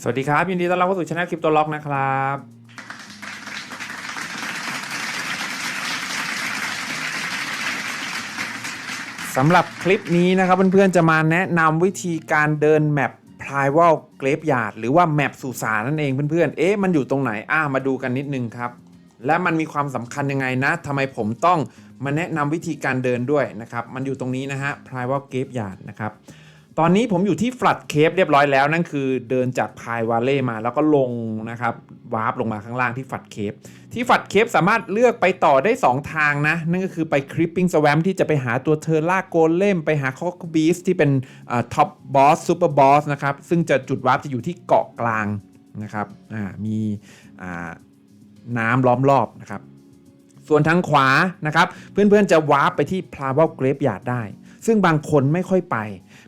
สวัสดีครับ ยินดีต้อนรับเข้าสู่ช anel คริปโตล็อกนะครับ สำหรับคลิปนี้นะครับเพื่อนๆจะมาแนะนำวิธีการเดินแมป Prival Graveyard หรือว่าแมปสุสานนั่นเองเพื่อนๆ เอ๊ะมันอยู่ตรงไหนอ่ามาดูกันนิดนึงครับ และมันมีความสำคัญยังไงนะทำไมผมต้องมาแนะนำวิธีการเดินด้วยนะครับ มันอยู่ตรงนี้นะฮะ Prival Graveyard นะครับ ตอนนี้ผมอยู่ที่ฟลัดเคปเรียบร้อยแล้วนั่นคือเดินจากพายวาเล่มาแล้วก็ลงนะครับวาร์ปลงมาข้างล่างที่ฟลัดเคปที่ฟลัดเคปสามารถเลือกไปต่อได้ 2 ทางนะ นั่นก็คือไปคริปปิ้งสวมที่จะไปหาตัวเทอร์ล่าโกลเลมไปหาคอกบีสที่เป็นท็อปบอสซูเปอร์บอสนะครับ ซึ่งจะจุดวาร์ปจะอยู่ที่เกาะกลางนะครับมีน้ำล้อมรอบนะครับส่วนทางขวานะครับเพื่อนๆจะวาร์ปไปที่ p l a v a l Graveyard ได้ ซึ่งบางคนไม่ค่อยไป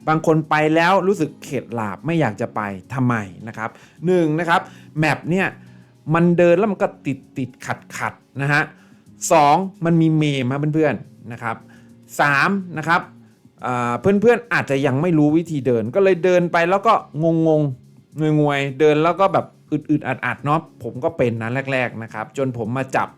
บางคนไปแล้วรู้สึกเข็ดหลาบไม่อยากจะไปทำไมนะครับหนึ่งนะครับแมปเนี่ยมันเดินแล้วมันก็ติดติดขัดขัดนะฮะสองมันมีเมมมาเพื่อนๆนะครับสามนะครับเพื่อนเพื่อนๆอาจจะยังไม่รู้วิธีเดิน ก็เลยเดินไปแล้วก็งงงงงงวยเดินแล้วก็แบบอึดๆอัดๆเนาะผมก็เป็นนะแรก ๆนะครับ จนผมมาจับ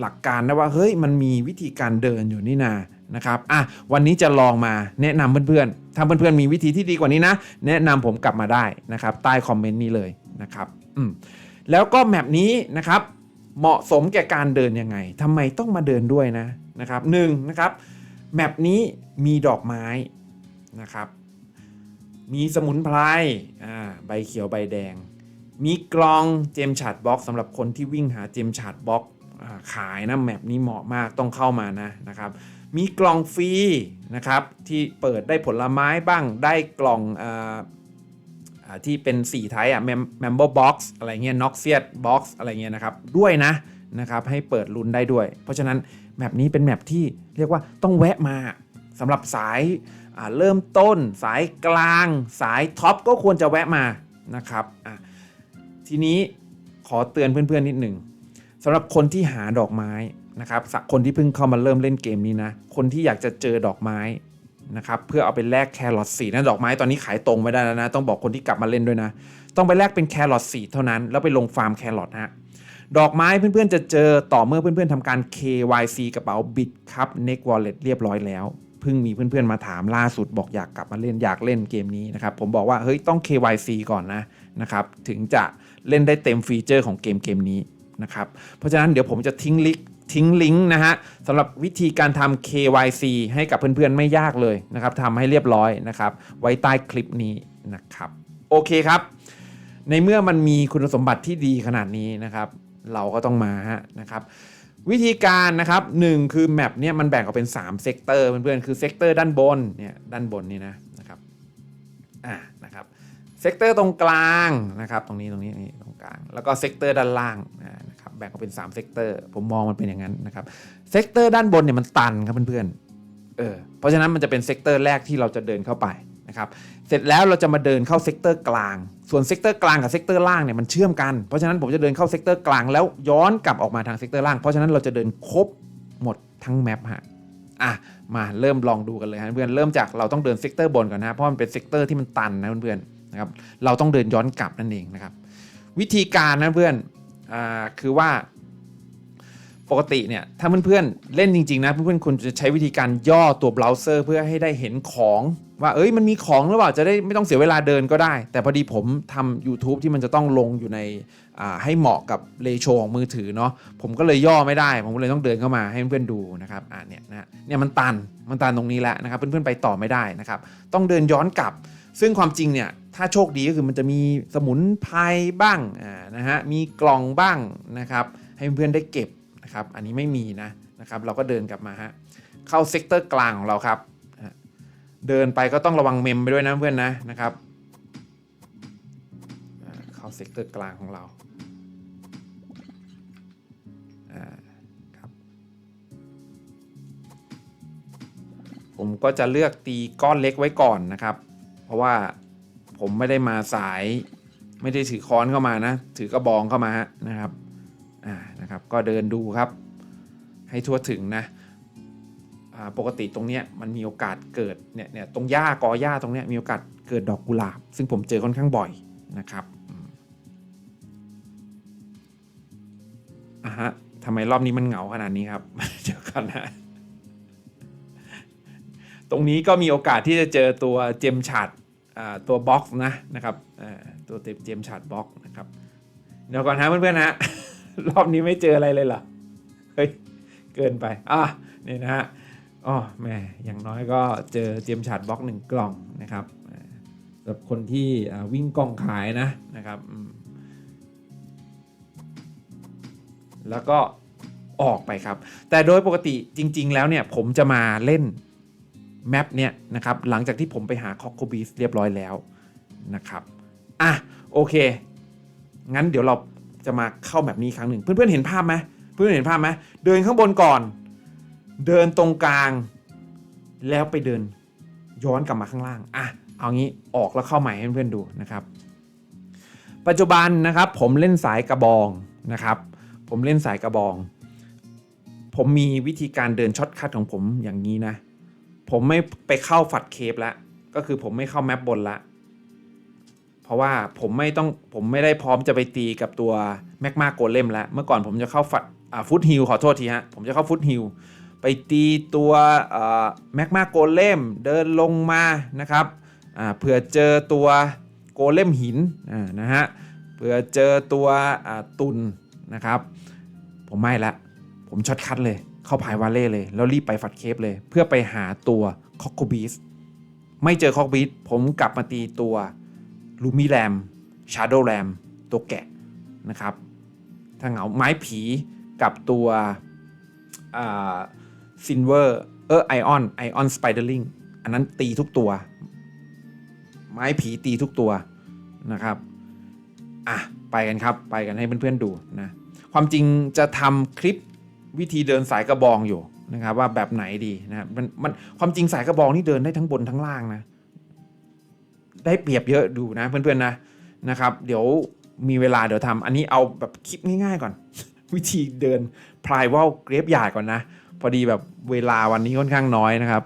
หลักการนะว่าเฮ้ยมันมีวิธีการเดินอยู่นี่นา นะครับอะวันนี้จะลองมาแนะนำเพื่อนๆถ้าเพื่อนๆมีวิธีที่ดีกว่านี้นะ แนะนำผมกลับมาได้นะครับใต้คอมเมนต์นี้เลยนะครับอืมแล้วก็แมปนี้นะครับเหมาะสมแก่การเดินยังไงทำไมต้องมาเดินด้วยนะนะครับหนึ่งนะครับแมปนี้มีดอกไม้นะครับ มีสมุนไพรอ่าใบเขียวใบแดง มีกลองเจมชาร์ดบ็อกสำหรับคนที่วิ่งหาเจมชาร์ดบ็อกขายนะแมปนี้เหมาะมากต้องเข้ามานะนะครับ มีกล่องฟรีนะครับที่เปิดได้ผลไม้บ้างได้กล่องออที่เป็น 4 ไทยอะ member box อะไรเงี้ย noxious box อะไรเงี้ยนะครับ ด้วยนะนะครับให้เปิดลุ้นได้ด้วย เพราะฉะนั้นแมปนี้เป็นแมปที่เรียกว่าต้องแวะมาสำหรับสายเริ่มต้นสายกลาง สายท็อปก็ควรจะแวะมานะครับทีนี้ขอเตือนเพื่อนๆนิดหนึ่งสำหรับคนที่หาดอกไม้ นะครับคนที่เพิ่งเข้ามาเริ่มเล่นเกมนี้นะ คนที่อยากจะเจอดอกไม้นะครับเพื่อเอาไปแลกแครอทสีนะดอกไม้ตอนนี้ขายตรงไม่ได้แล้วนะ ต้องบอกคนที่กลับมาเล่นด้วยนะ ต้องไปแลกเป็นแครอทสีเท่านั้น แล้วไปลงฟาร์มแครอทฮะดอกไม้เพื่อนๆจะเจอต่อเมื่อเพื่อนๆทำการ KYC กระเป๋าบิตครับ Next Wallet เรียบร้อยแล้วเพิ่งมีเพื่อนๆมาถามล่าสุดบอกอยากกลับมาเล่นอยากเล่นเกมนี้นะครับผมบอกว่าเฮ้ยต้อง KYC ก่อนนะนะครับถึงจะเล่นได้เต็มฟีเจอร์ของเกมเกมนี้นะครับเพราะฉะนั้นเดี๋ยวผมจะทิ้งลิงก์ ทิ้งลิงก์นะฮะสำหรับวิธีการทำ KYC ให้กับเพื่อนๆไม่ยากเลยนะครับทำให้เรียบร้อยนะครับ ไว้ใต้คลิปนี้นะครับ โอเคครับ ในเมื่อมันมีคุณสมบัติที่ดีขนาดนี้นะครับ เราก็ต้องมาฮะนะครับวิธีการนะครับหนึ่งคือแมปเนี่ยมันแบ่งออกเป็น3เซกเตอร์เพื่อนๆคือเซกเตอร์ด้านบนเนี่ยด้านบนนี่นะนะครับอ่านะครับเซกเตอร์ตรงกลางนะครับตรงนี้ตรงนี้ กลาง แล้วก็เซกเตอร์ด้านล่างนะครับแบ่งออกเป็น3เซกเตอร์ผมมองมันเป็นอย่างนั้นนะครับเซกเตอร์ด้านบนเนี่ยมันตันครับเพื่อนๆเออเพราะฉะนั้นมันจะเป็นเซกเตอร์แรกที่เราจะเดินเข้าไปนะครับเสร็จแล้วเราจะมาเดินเข้าเซกเตอร์กลาง ส่วนเซกเตอร์กลางกับเซกเตอร์ล่างเนี่ยมันเชื่อมกัน เพราะฉะนั้นผมจะเดินเข้าเซกเตอร์กลางแล้วย้อนกลับออกมาทางเซกเตอร์ล่าง เพราะฉะนั้นเราจะเดินครบหมดทั้งแมปฮะอะมาเริ่มลองดูกันเลยฮะเพื่อนเริ่มจากเราต้องเดินเซกเตอร์บนก่อนนะเพราะมันเป็นเซกเตอร์ที่มันตันนะเพื่อนๆนะครับเราต้องเดินย้อนกลับนั่นเองนะครับ วิธีการนะเพื่อนอ่าคือว่าปกติเนี่ยถ้าเพื่อนๆเล่นจริงๆนะเพื่อนๆควรจะใช้วิธีการย่อตัวเบราว์เซอร์เพื่อให้ได้เห็นของว่าเอ้ยมันมีของหรือเปล่าจะได้ไม่ต้องเสียเวลาเดินก็ได้ แต่พอดีผมทำ YouTube ที่มันจะต้องลงอยู่ในอ่าให้เหมาะกับเรโชของมือถือเนาะผมก็เลยย่อไม่ได้ ผมก็เลยต้องเดินเข้ามาให้เพื่อนๆดูนะครับอ่าเนี่ยนะเนี่ยมันตันมันตันตรงนี้แล้วนะครับเพื่อนๆไปต่อไม่ได้นะครับต้องเดินย้อนกลับ ซึ่งความจริงเนี่ยถ้าโชคดีก็คือมันจะมีสมุนไพรบ้างนะฮะมีกล่องบ้างนะครับให้เพื่อนๆได้เก็บนะครับอันนี้ไม่มีนะนะครับเราก็เดินกลับมาฮะเข้าเซกเตอร์กลางของเราครับเดินไปก็ต้องระวังเมมไปด้วยนะเพื่อนนะนะครับเข้าเซกเตอร์กลางของเราครับผมก็จะเลือกตีก้อนเล็กไว้ก่อนนะครับ ราะว่าผมไม่ได้มาสาย ไม่ได้ถือค้อนเข้ามานะ ถือกระบองเข้ามานะครับอ่านะครับ ก็เดินดูครับ ให้ทั่วถึงนะปกติตรงเนี้ยมันมีโอกาสเกิดเนี่ยเนี่ยตรงหญ้ากอหญ้าตรงเนี้ยมีโอกาสเกิดดอกกุหลาบ ซึ่งผมเจอค่อนข้างบ่อยนะครับอะฮะทำไมรอบนี้มันเหงาขนาดนี้ครับเจอกันนะตรงนี้ก็มีโอกาสที่จะเจอตัวเจมชัด ตัวบ็อกซ์นะนะครับอ่าตัวเจมชัดบ็อกซ์นะครับเดี๋ยวก่อนฮะเพื่อนๆนะรอบนี้ไม่เจออะไรเลยเหรอเฮ้ยเกินไปอะนี่นะฮะอ๋อแม่อย่างน้อยก็เจอเจมชัดบ็อกซ์หนึ่งกล่องนะครับสำหรับคนที่วิ่งกล่องขายนะนะครับแล้วก็ออกไปครับ แต่โดยปกติจริง ๆ แล้วเนี่ยผมจะมาเล่น แมปเนี่ยนะครับหลังจากที่ผมไปหาคอกโคบีสเรียบร้อยแล้วนะครับอะโอเค งั้นเดี๋ยวเราจะมาเข้าแบบนี้ครั้งหนึ่งเพื่อนๆเห็นภาพไหมเพื่อนๆเห็นภาพไหมเดินข้างบนก่อน เดินตรงกลาง แล้วไปเดินย้อนกลับมาข้างล่างอะเอางี้ออกแล้วเข้าใหม่ให้เพื่อนๆดูนะครับ ปัจจุบันนะครับผมเล่นสายกระบองนะครับ ผมเล่นสายกระบอง ผมมีวิธีการเดินช็อตคัทของผมอย่างนี้นะ ผมไม่ไปเข้าฝัดเคปแล้วก็คือผมไม่เข้าแมปบนละ เพราะว่าผมไม่ต้องผมไม่ได้พร้อมจะไปตีกับตัวแมกมาโกเลมแล้วเมื่อก่อนผมจะเข้าฝัดอ่าฟุตฮิลขอโทษทีฮะ ผมจะเข้าฟุตฮิลไปตีตัวแมกมาโกเลมเดินลงมานะครับอ่าเผื่อเจอตัวโกเลมหินอ่านะฮะเผื่อเจอตัวอ่าตุนนะครับ ผมไม่ละ ผมช็อตคัทเลย เข้าพายวาเล่เลย แล้วรีบไปฝัดเคปเลย เพื่อไปหาตัวคอกโคบีสไม่เจอคอกบีสผมกลับมาตีตัวลูมิแรมชาร์โดแรมตัวแกะนะครับถ้าเหงาไม้ผีกับตัวซินเวอร์เออไอออนไอออนสไปเดอร์ลิงอันนั้นตีทุกตัว ไม้ผีตีทุกตัวนะครับอะไปกันครับ ไปกันให้เพื่อนๆดูนะ ความจริงจะทำคลิป วิธีเดินสายกระบองอยู่นะครับว่าแบบไหนดีนะครับมันมันความจริงสายกระบองนี่เดินได้ทั้งบนทั้งล่างนะ ได้เปรียบเยอะดูนะเพื่อนๆนะนะครับ เดี๋ยวมีเวลาเดี๋ยวทำอันนี้เอาแบบคลิปง่ายๆก่อน วิธีเดินพลายว่าเกรฟยาดก่อนนะ พอดีแบบเวลาวันนี้ค่อนข้างน้อยนะครับ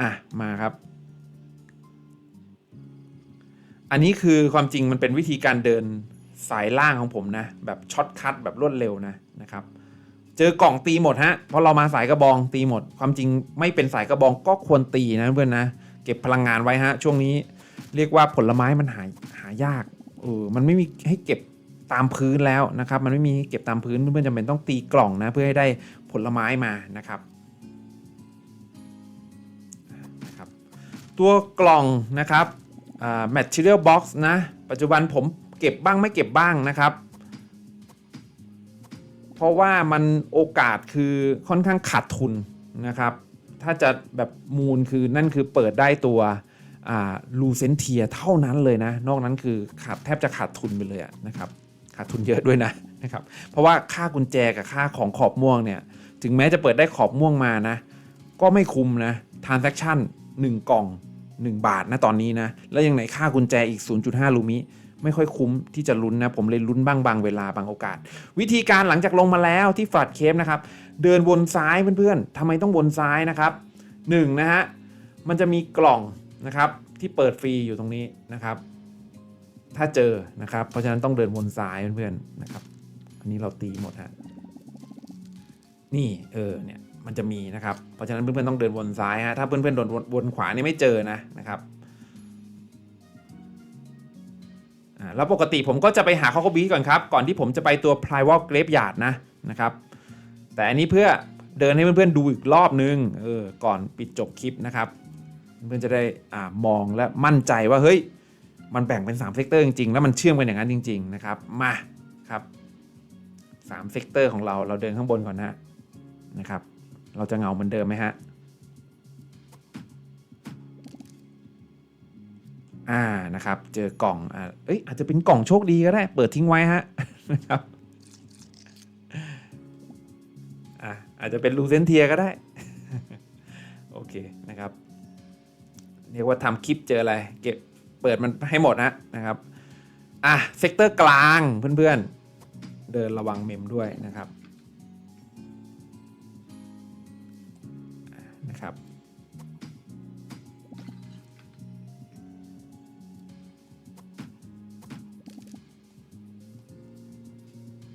อะมาครับ อันนี้คือความจริงมันเป็นวิธีการเดินสายล่างของผมนะ แบบช็อตคัทแบบรวดเร็วนะนะครับ เจอกล่องตีหมดฮะ เพราะเรามาสายกระบองตีหมด ความจริงไม่เป็นสายกระบองก็ควรตีนะเพื่อนนะ เก็บพลังงานไว้ฮะ ช่วงนี้เรียกว่าผลไม้มันหายหายาก เออ มันไม่มีให้เก็บตามพื้นแล้วนะครับ มันไม่มีให้เก็บตามพื้นเพื่อนจำเป็นต้องตีกล่องนะ เพื่อให้ได้ผลไม้มานะครับนะครับ ตัวกล่องนะครับอ่า material box นะ ปัจจุบันผมเก็บบ้างไม่เก็บบ้างนะครับ เพราะว่ามันโอกาสคือค่อนข้างขาดทุนนะครับ ถ้าจะแบบมูลคือนั่นคือเปิดได้ตัวลูเซนเทียเท่านั้นเลยนะ นอกนั้นคือขาดแทบจะขาดทุนไปเลยนะครับ ขาดทุนเยอะด้วยนะนะครับ เพราะว่าค่ากุญแจกับค่าของขอบม่วงเนี่ย ถึงแม้จะเปิดได้ขอบม่วงมานะ ก็ไม่คุ้มนะ transaction 1กล่อง 1 บาทนะตอนนี้นะ แล้วยังไหนค่ากุญแจอีก 0.5 ลูมิ ไม่ค่อยคุ้มที่จะลุ้นนะ ผมเลยลุ้นบ้างบางเวลาบางโอกาส วิธีการหลังจากลงมาแล้วที่ฟลัดเคปนะครับ เดินวนซ้ายเพื่อนๆทำไมต้องวนซ้ายนะครับหนึ่งนะฮะมันจะมีกล่องนะครับที่เปิดฟรีอยู่ตรงนี้นะครับ ถ้าเจอนะครับ เพราะฉะนั้นต้องเดินวนซ้ายเพื่อนๆนะครับ อันนี้เราตีหมดฮะนี่เออเนี่ยมันจะมีนะครับ เพราะฉะนั้นเพื่อนๆต้องเดินวนซ้ายฮะถ้าเพื่อนๆโดนวนวนขวานี่ไม่เจอนะนะครับ แล้วปกติผมก็จะไปหาคอคบีก่อนครับ ก่อนที่ผมจะไปตัว p r i v a l Grape Yard นะนะครับ แต่อันนี้เพื่อเดินให้เพื่อนๆดูอีกรอบนึงเออก่อนปิดจบคลิปนะครับ เพื่อนๆจะได้อ่ามองและมั่นใจว่าเฮ้ยมันแบ่งเป็น3เซกเตอร์จริงๆ แล้วมันเชื่อมกันอย่างนั้นจริง ๆ นะครับ มาครับ3เซกเตอร์ของเราเราเดินข้างบนก่อนนะนะครับ เราจะเงาเหมือนเดิมไหมฮะ อ่านะครับ เจอกล่องอ่าเอ้ยอาจจะเป็นกล่องโชคดีก็ได้ เปิดทิ้งไว้ฮะนะครับอ่าอาจจะเป็นลูเซนเทียก็ได้ โอเคนะครับ เรียกว่าทำคลิปเจออะไร เก็บเปิดมันให้หมดนะนะครับ อะเซกเตอร์กลางเพื่อนๆ เดินระวังเมมด้วยนะครับนะครับ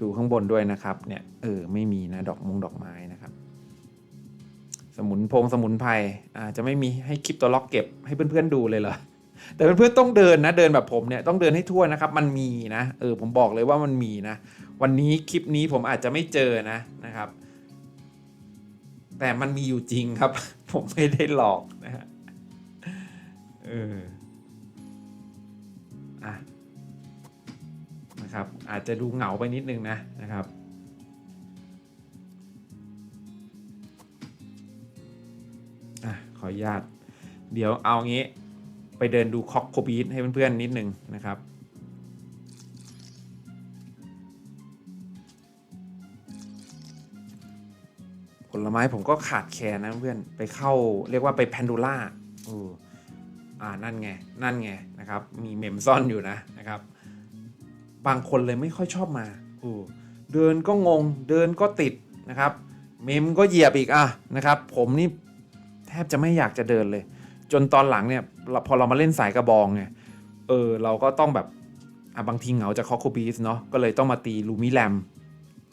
ดูข้างบนด้วยนะครับเนี่ยเออไม่มีนะดอกมงดอกไม้นะครับ สมุนพงสมุนไพรอ่าจะไม่มีให้คลิปตัวล็อกเก็บให้เพื่อนๆดูเลยเหรอแต่เพื่อนๆต้องเดินนะเดินแบบผมเนี่ยต้องเดินให้ทั่วนะครับมันมีนะเออผมบอกเลยว่ามันมีนะ วันนี้คลิปนี้ผมอาจจะไม่เจอนะนะครับ แต่มันมีอยู่จริงครับ ผมไม่ได้หลอกนะฮะเออ นะครับ อาจจะดูเหงาไปนิดนึงนะนะครับอะขออนุญาต เดี๋ยวเอางี้ไปเดินดูคอกโคบีทให้เพื่อนๆนิดนึงนะครับผลไม้ผมก็ขาดแคลนนะเพื่อนไปเข้าเรียกว่าไปแพนดูล่าเอออ่านั่นไง นั่นไงนะครับ มีเมมซ่อนอยู่นะนะครับ บางคนเลยไม่ค่อยชอบมาเออเดินก็งงเดินก็ติดนะครับ เมมก็เหยียบอีกอะนะครับ ผมนี่แทบจะไม่อยากจะเดินเลย จนตอนหลังเนี่ยเราพอเรามาเล่นสายกระบองไงเออเราก็ต้องแบบอะบางทีเหงาจากคอโคบีสเนาะก็เลยต้องมาตีลูมิแรม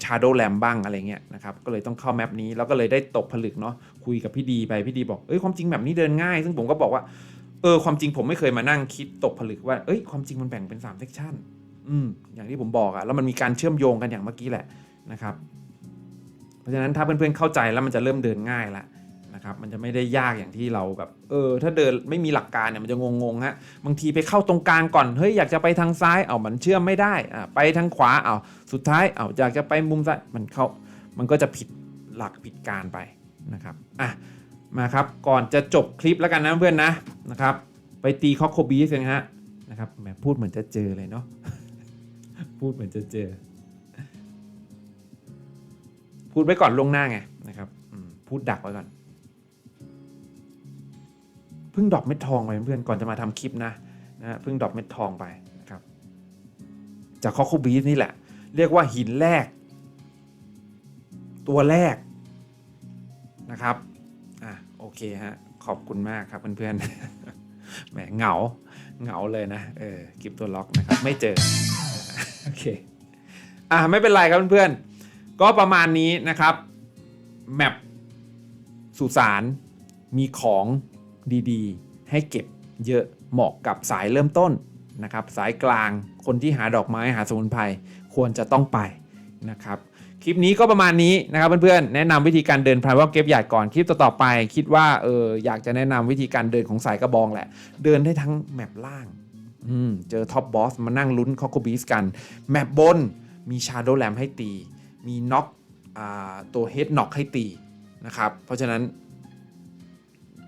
ชาโดว์แ m บ้างอะไรเงี้ยนะครับก็เลยต้องเข้าแมปนี้แล้วก็เลยได้ตกผลึกเนาะคุยกับพี่ดีไปพี่ดีบอกเอ้ยความจริงแบบนี้เดินง่าย ซึ่งผมก็บอกว่าเออความจริงผมไม่เคยมานั่งคิดตกผลึกว่าเอ้ยความจริงมันแบ่งเป็น3เซกชัน อืมอย่างที่ผมบอกอะแล้วมันมีการเชื่อมโยงกันอย่างเมื่อกี้แหละนะครับ เพราะฉะนั้นถ้าเพื่อนๆเข้าใจแล้วมันจะเริ่มเดินง่ายละนะครับมันจะไม่ได้ยากอย่างที่เราแบบ เออ ถ้าเดินไม่มีหลักการเนี่ยมันจะงงๆฮะบางทีไปเข้าตรงกลางก่อนเฮ้ยอยากจะไปทางซ้ายเอามันเชื่อมไม่ได้อ่าไปทางขวาเอาสุดท้ายเอาอยากจะไปมุมซ้ายมันเข้ามันก็จะผิดหลักผิดการไปนะครับอะมาครับก่อนจะจบคลิปแล้วกันนะเพื่อนนะนะครับ ไปตีคอกโคบีสกันฮะนะครับแหมพูดเหมือนจะเจอเลยเนาะ พูดเหมือนจะเจอ พูดไว้ก่อนล่วงหน้าไงนะครับพูดดักไว้ก่อน เพิ่งดรอปเม็ดทองไปเพื่อนก่อนจะมาทำคลิปนะนะเพิ่งดรอปเม็ดทองไปนะครับ จากคอคูบีสนี่แหละ เรียกว่าหินแรก ตัวแรกนะครับอะโอเคฮะขอบคุณมากครับเพื่อนๆแหมเหงาเหงาเลยนะเออคลิปตัวล็อกนะครับไม่เจอ โอเคอะไม่เป็นไรครับเพื่อนๆ ก็ประมาณนี้นะครับแมปสุสานมีของดีๆ ให้เก็บเยอะเหมาะกับสายเริ่มต้นนะครับ สายกลางคนที่หาดอกไม้หาสมุนไพรควรจะต้องไปนะครับคลิปนี้ก็ประมาณนี้นะครับเพื่อนๆ แนะนำวิธีการเดินพายว่าเก็บใหญ่ก่อนคลิปต่อๆไป คิดว่าเอออยากจะแนะนำวิธีการเดินของสายกระบองแหละ เดินได้ทั้งแมปล่าง เจอท็อปบอสมานั่งลุ้นคอโคบีสกัน แมปบนมีชาโดแ a มให้ตี มีน็อกตัวเฮดน็อกให้ตีนะครับ เพราะฉะนั้น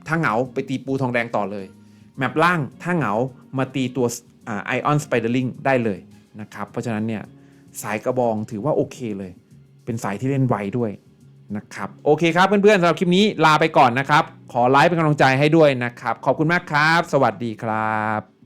ถ้าเหงาไปตีปูทองแดงต่อเลย แมปล่างถ้าเหงามาตีตัวไอออนสไปเดอร์ลิงได้เลยนะครับ เพราะฉะนั้นเนี่ยสายกระบองถือว่าโอเคเลย เป็นสายที่เล่นไวด้วยนะครับ โอเคครับเพื่อนๆสำหรับคลิปนี้ลาไปก่อนนะครับ ขอไลค์เป็นกำลังใจให้ด้วยนะครับ ขอบคุณมากครับ สวัสดีครับ